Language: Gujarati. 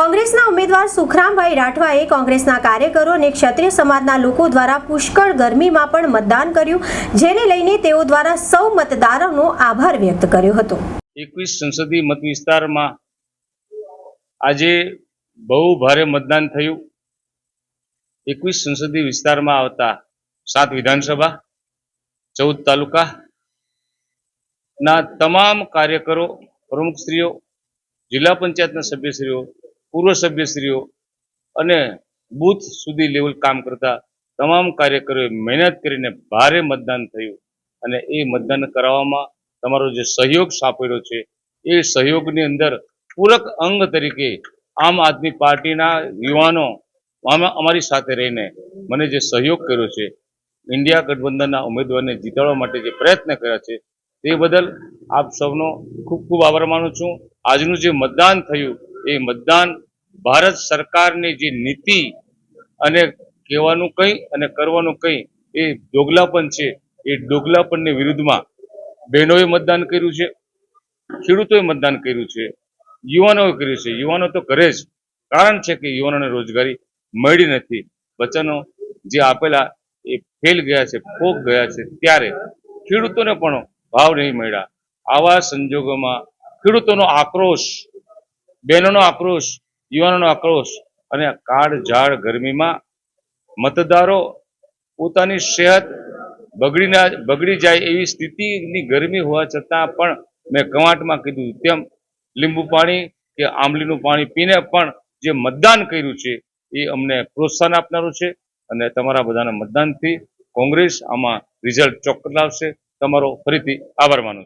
કોંગ્રેસના ઉમેદવાર સુખરામભાઈ રાઠવાએ કોંગ્રેસના કાર્યકરો અને ક્ષત્રિય સમાજના લોકો દ્વારા પુષ્કળ ગરમીમાં પણ મતદાન કર્યું, જેને લઈને તેઓ દ્વારા સૌ મતદારોનો આભાર વ્યક્ત કર્યો હતો. એકવીસ સંસદીય મત વિસ્તારમાં આજે બહુ ભારે મતદાન થયું. એકવીસ સંસદીય વિસ્તારમાં આવતા સાત વિધાનસભા, ચૌદ તાલુકા ના તમામ કાર્યકરો, પ્રમુખશ્રીઓ, જિલ્લા પંચાયતના સભ્યશ્રીઓ પૂર્વ સભ્યશ્રીઓ અને બૂથ સુધી લેવલ કામ કરતા તમામ કાર્યકરોએ મહેનત કરીને ભારે મતદાન થયું અને એ મતદાન કરાવવામાં તમારો જે સહયોગ સાંપડ્યો છે, એ સહયોગની અંદર પૂરક અંગ તરીકે આમ આદમી પાર્ટીના યુવાનો અમારી સાથે રહીને મને જે સહયોગ કર્યો છે, ઇન્ડિયા ગઠબંધનના ઉમેદવારને જીતાડવા માટે જે પ્રયત્ન કર્યા છે, તે બદલ આપ સૌનો ખૂબ ખૂબ આભાર માનું છું. આજનું જે મતદાન થયું એ મતદાન ભારત સરકારની જે નીતિ અને કહેવાનું કંઈ અને કરવાનું કંઈ એ ડોગલાપન છે, એ ડોગલાપનની વિરુદ્ધમાં બહેનોએ મતદાન કર્યું છે, ખેડૂતોએ મતદાન કર્યું છે, યુવાનોએ કર્યું છે. યુવાનો તો કરે જ. કારણ છે કે યુવાનોને રોજગારી મળી નથી. વચનો જે આપેલા એ ફેલ ગયા છે ફોક ગયા છે, ત્યારે ખેડૂતોને પણ ભાવ નહીં મળ્યા. આવા સંજોગોમાં ખેડૂતોનો આક્રોશ બહેનોનો આક્રોશ, યુવાનોનો આક્રોશ અને કાળ ઝાડ ગરમીમાં મતદારો પોતાની સેહત બગડી બગડી જાય એવી સ્થિતિની ગરમી હોવા છતાં પણ મેં કવાંટમાં કીધું, તેમ લીંબુ પાણી કે આંબલીનું પાણી પીને પણ જે મતદાન કર્યું છે એ અમને પ્રોત્સાહન આપનારું છે અને તમારા બધાના મતદાનથી કોંગ્રેસ આમાં રિઝલ્ટ ચોક્કસ લાવશે. તમારો ફરીથી આભાર માનું